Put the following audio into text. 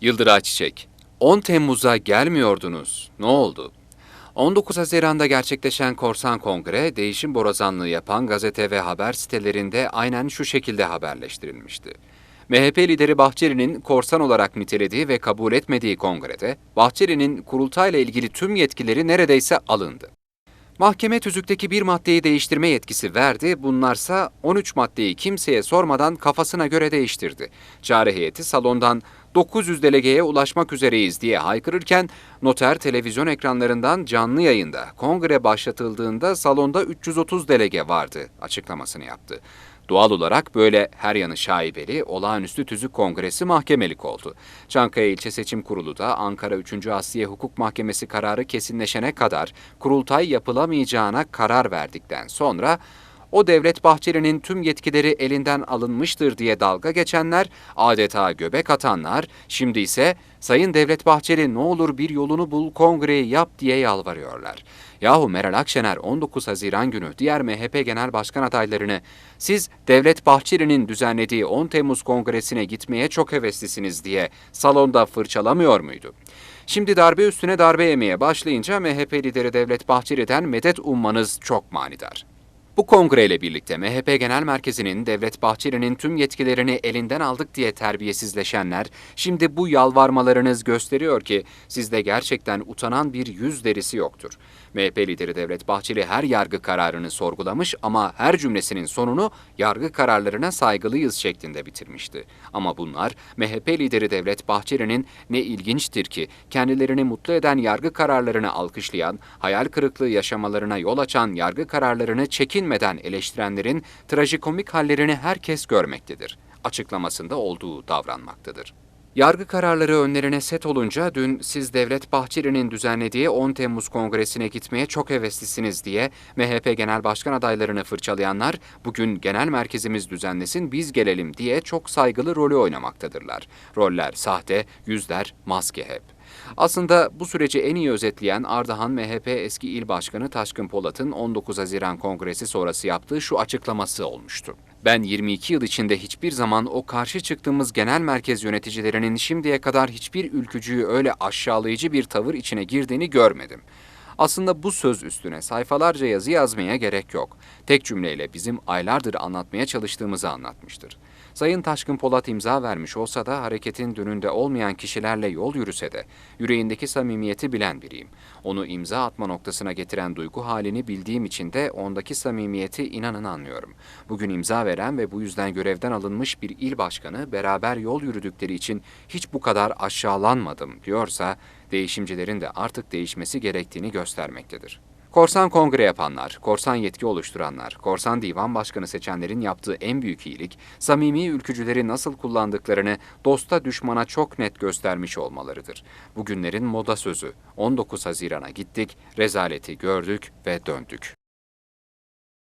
Yıldıray Çiçek, 10 Temmuz'a gelmiyordunuz. Ne oldu? 19 Haziran'da gerçekleşen Korsan Kongre, değişim borazanlığı yapan gazete ve haber sitelerinde aynen şu şekilde haberleştirilmişti. MHP lideri Bahçeli'nin korsan olarak nitelediği ve kabul etmediği kongrede, Bahçeli'nin kurultayla ilgili tüm yetkileri neredeyse alındı. Mahkeme tüzükteki bir maddeyi değiştirme yetkisi verdi, bunlarsa 13 maddeyi kimseye sormadan kafasına göre değiştirdi. Çare heyeti salondan 900 delegeye ulaşmak üzereyiz diye haykırırken noter televizyon ekranlarından canlı yayında kongre başlatıldığında salonda 330 delege vardı açıklamasını yaptı. Doğal olarak böyle her yanı şaibeli olağanüstü tüzük kongresi mahkemelik oldu. Çankaya İlçe Seçim Kurulu da Ankara 3. Asliye Hukuk Mahkemesi kararı kesinleşene kadar kurultay yapılamayacağına karar verdikten sonra o Devlet Bahçeli'nin tüm yetkileri elinden alınmıştır diye dalga geçenler, adeta göbek atanlar, şimdi ise Sayın Devlet Bahçeli ne olur bir yolunu bul kongreyi yap diye yalvarıyorlar. Yahu Meral Akşener 19 Haziran günü diğer MHP Genel Başkan adaylarını siz Devlet Bahçeli'nin düzenlediği 10 Temmuz Kongresi'ne gitmeye çok heveslisiniz diye salonda fırçalamıyor muydu? Şimdi darbe üstüne darbe yemeye başlayınca MHP lideri Devlet Bahçeli'den medet ummanız çok manidar. Bu kongreyle birlikte MHP Genel Merkezi'nin Devlet Bahçeli'nin tüm yetkilerini elinden aldık diye terbiyesizleşenler, şimdi bu yalvarmalarınız gösteriyor ki sizde gerçekten utanan bir yüz derisi yoktur. MHP lideri Devlet Bahçeli her yargı kararını sorgulamış ama her cümlesinin sonunu yargı kararlarına saygılıyız şeklinde bitirmişti. Ama bunlar MHP lideri Devlet Bahçeli'nin ne ilginçtir ki kendilerini mutlu eden yargı kararlarını alkışlayan, hayal kırıklığı yaşamalarına yol açan yargı kararlarını çekinmeden eleştirenlerin trajikomik hallerini herkes görmektedir. Açıklamasında olduğu davranmaktadır. Yargı kararları önlerine set olunca dün siz Devlet Bahçeli'nin düzenlediği 10 Temmuz Kongresi'ne gitmeye çok heveslisiniz diye MHP Genel Başkan adaylarını fırçalayanlar bugün genel merkezimiz düzenlesin biz gelelim diye çok saygılı rolü oynamaktadırlar. Roller sahte, yüzler maske hep. Aslında bu süreci en iyi özetleyen Ardahan MHP eski il başkanı Taşkın Polat'ın 19 Haziran Kongresi sonrası yaptığı şu açıklaması olmuştu. Ben 22 yıl içinde hiçbir zaman o karşı çıktığımız genel merkez yöneticilerinin şimdiye kadar hiçbir ülkücüyü öyle aşağılayıcı bir tavır içine girdiğini görmedim. Aslında bu söz üstüne sayfalarca yazı yazmaya gerek yok. Tek cümleyle bizim aylardır anlatmaya çalıştığımızı anlatmıştır. Sayın Taşkın Polat imza vermiş olsa da hareketin dönünde olmayan kişilerle yol yürüse de yüreğindeki samimiyeti bilen biriyim. Onu imza atma noktasına getiren duygu halini bildiğim için de ondaki samimiyeti inanın anlıyorum. Bugün imza veren ve bu yüzden görevden alınmış bir il başkanı beraber yol yürüdükleri için hiç bu kadar aşağılanmadım diyorsa değişimcilerin de artık değişmesi gerektiğini göstermektedir. Korsan kongre yapanlar, korsan yetki oluşturanlar, korsan divan başkanı seçenlerin yaptığı en büyük iyilik, samimi ülkücüleri nasıl kullandıklarını dosta düşmana çok net göstermiş olmalarıdır. Bugünlerin moda sözü, 19 Haziran'a gittik, rezaleti gördük ve döndük.